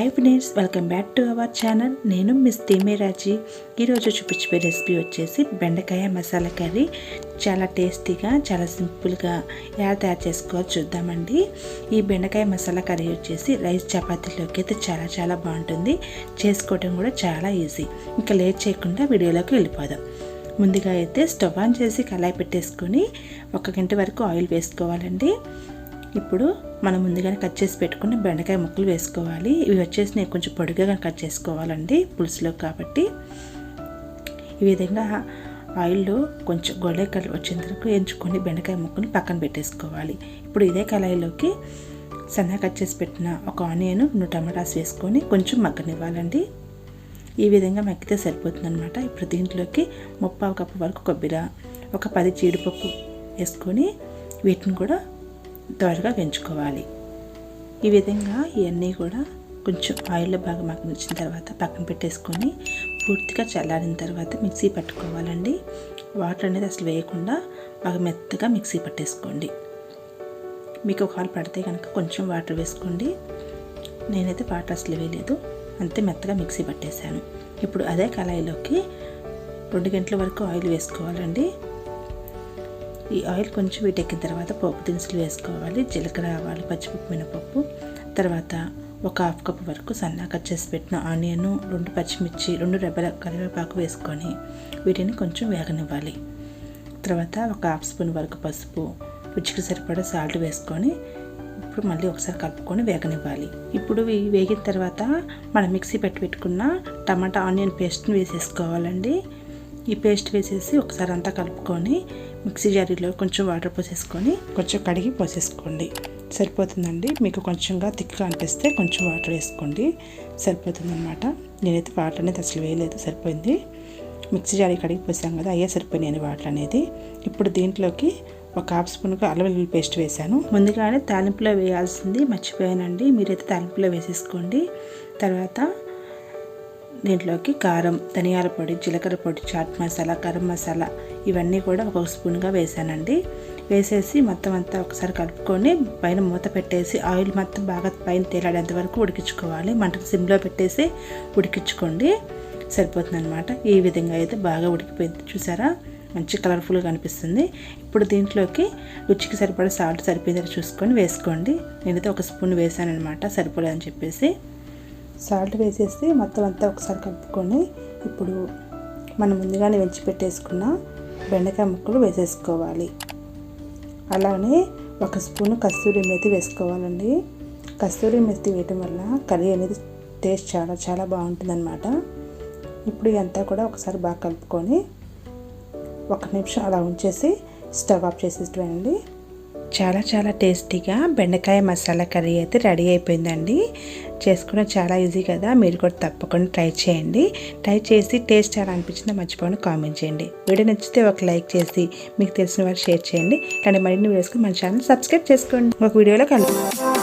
Hi friends welcome back to our channel నేను miss తీమేరాజీ ఈరోజు చూపించే రెసిపీ వచ్చేసి బెండకాయ మసాలా కర్రీ. చాలా టేస్టీగా చాలా సింపుల్గా ఎలా తయారు చేసుకోవాలో చూద్దామండి. ఈ బెండకాయ మసాలా కర్రీ వచ్చేసి రైస్ చపాతీలోకి అయితే చాలా చాలా బాగుంటుంది. చేసుకోవడం కూడా చాలా ఈజీ. ఇంకా లేట్ చేయకుండా వీడియోలోకి వెళ్ళిపోదాం. ముందుగా అయితే స్టవ్ ఆన్ చేసి కళాయి పెట్టేసుకొని ఒక గంట వరకు ఆయిల్ వేసుకోవాలండి. ఇప్పుడు మనం ముందుగానే కట్ చేసి పెట్టుకుని బెండకాయ ముక్కలు వేసుకోవాలి. ఇవి వచ్చేసి నేను కొంచెం పొడిగా కట్ చేసుకోవాలండి పులుసులో కాబట్టి. ఈ విధంగా ఆయిల్లో కొంచెం గొడవ కలర్ వచ్చేంత వరకు ఎంచుకొని బెండకాయ ముక్కని పక్కన పెట్టేసుకోవాలి. ఇప్పుడు ఇదే కళాయిలోకి సన్నగా కట్ చేసి పెట్టిన ఒక ఆనియన్ టమాటాస్ వేసుకొని కొంచెం మగ్గనివ్వాలండి. ఈ విధంగా మగ్గితే సరిపోతుందనమాట ఇప్పుడు దీంట్లోకి ముప్పావు కప్పు వరకు కొబ్బరి ఒక పది జీడిపప్పు వేసుకొని వీటిని కూడా త్వరగా పెంచుకోవాలి ఈ విధంగా ఇవన్నీ కూడా కొంచెం ఆయిల్లో బాగా మగ్గనిచ్చిన తర్వాత పక్కన పెట్టేసుకొని పూర్తిగా చల్లారిన తర్వాత మిక్సీ పట్టుకోవాలండి. వాటర్ అనేది అసలు వేయకుండా బాగా మెత్తగా మిక్సీ పట్టేసుకోండి. మీకు ఒకవేళ పడితే కనుక కొంచెం వాటర్ వేసుకోండి. నేనైతే వాటర్ అసలు వేయలేదు. అంతే మెత్తగా మిక్సీ పట్టేశాను. ఇప్పుడు అదే కళాయిలోకి రెండు గంటల వరకు ఆయిల్ వేసుకోవాలండి. ఈ ఆయిల్ కొంచెం వీటెక్కిన తర్వాత పోపు దినుసులు వేసుకోవాలి. జీలకర్ర ఆవాలు పచ్చిపప్పు మినపప్పు. తర్వాత ఒక హాఫ్ కప్ వరకు సన్నగా కట్ చేసి పెట్టిన ఆనియన్ రెండు పచ్చిమిర్చి రెండు రెబ్బల కరివేపాకు వేసుకొని వీటిని కొంచెం వేగనివ్వాలి. తర్వాత ఒక హాఫ్ స్పూన్ వరకు పసుపు రుచికి సరిపడా సాల్ట్ వేసుకొని ఇప్పుడు మళ్ళీ ఒకసారి కలుపుకొని వేగనివ్వాలి. ఇప్పుడు వేగిన తర్వాత మనం మిక్సీ పెట్టి పెట్టుకున్న టమాటా ఆనియన్ పేస్ట్ని వేసేసుకోవాలండి. ఈ పేస్ట్ వేసేసి ఒకసారి అంతా కలుపుకొని మిక్సీ జారీలో కొంచెం వాటర్ పోసేసుకొని కొంచెం కడిగి పోసేసుకోండి. సరిపోతుందండి? మీకు కొంచెంగా థిక్గా అనిపిస్తే కొంచెం వాటర్ వేసుకోండి. సరిపోతుందన్నమాట. నేనైతే వాటర్ అనేది అసలు వేయలేదు సరిపోయింది. మిక్సీ జారీ కడిగి పోసాం కదా అయ్యే సరిపోయినాయి వాటర్ అనేది. ఇప్పుడు దీంట్లోకి ఒక హాఫ్ స్పూన్గా అల్లం వెల్లుల్లి పేస్ట్ వేసాను. ముందుగానే తాలింపులో వేయాల్సింది మర్చిపోయానండి. మీరైతే తాలింపులో వేసేసుకోండి. తర్వాత దీంట్లోకి కారం ధనియాల పొడి జీలకర్ర పొడి చాట్ మసాలా గరం మసాలా ఇవన్నీ కూడా ఒక స్పూన్గా వేసానండి. వేసేసి మొత్తం అంతా ఒకసారి కలుపుకొని పైన మూత పెట్టేసి ఆయిల్ మొత్తం బాగా పైన తేలాడేంత వరకు ఉడికించుకోవాలి. మంటకు సిమ్లో పెట్టేసి ఉడికించుకోండి. సరిపోతుందన్నమాట. ఈ విధంగా అయితే బాగా ఉడికిపోయింది. చూసారా? మంచి కలర్ఫుల్గా అనిపిస్తుంది. ఇప్పుడు దీంట్లోకి రుచికి సరిపడా సాల్ట్ సరిపోయిందని చూసుకొని వేసుకోండి. నేనైతే ఒక స్పూన్ వేసానమాట సరిపోలేదని చెప్పేసి. సాల్ట్ వేసేసి మొత్తం అంతా ఒకసారి కలుపుకొని ఇప్పుడు మనం ముందుగానే వెంచి పెట్టేసుకున్న బెండకాయ ముక్కలు వేసేసుకోవాలి. అలానే ఒక స్పూను కస్తూరి మెతి వేసుకోవాలండి. కస్తూరి మెతి వేయటం వల్ల కర్రీ అనేది టేస్ట్ చాలా చాలా బాగుంటుందన్నమాట. ఇప్పుడు ఇదంతా కూడా ఒకసారి బాగా కలుపుకొని ఒక నిమిషం అలా ఉంచేసి స్టవ్ ఆఫ్ చేసేటండి చాలా చాలా టేస్టీగా బెండకాయ మసాలా కర్రీ అయితే రెడీ అయిపోయిందండి. చేసుకోవడం చాలా ఈజీ కదా మీరు కూడా తప్పకుండా ట్రై చేయండి. ట్రై చేసి టేస్ట్ ఎలా అనిపించిందో మర్చిపోకుండా కామెంట్ చేయండి. వీడియో నచ్చితే ఒక లైక్ చేసి మీకు తెలిసిన వారు షేర్ చేయండి. ఇలాంటి మరిన్ని వీడియోస్కి మన ఛానల్ సబ్స్క్రైబ్ చేసుకోండి. ఒక వీడియోలో కలుగుతాం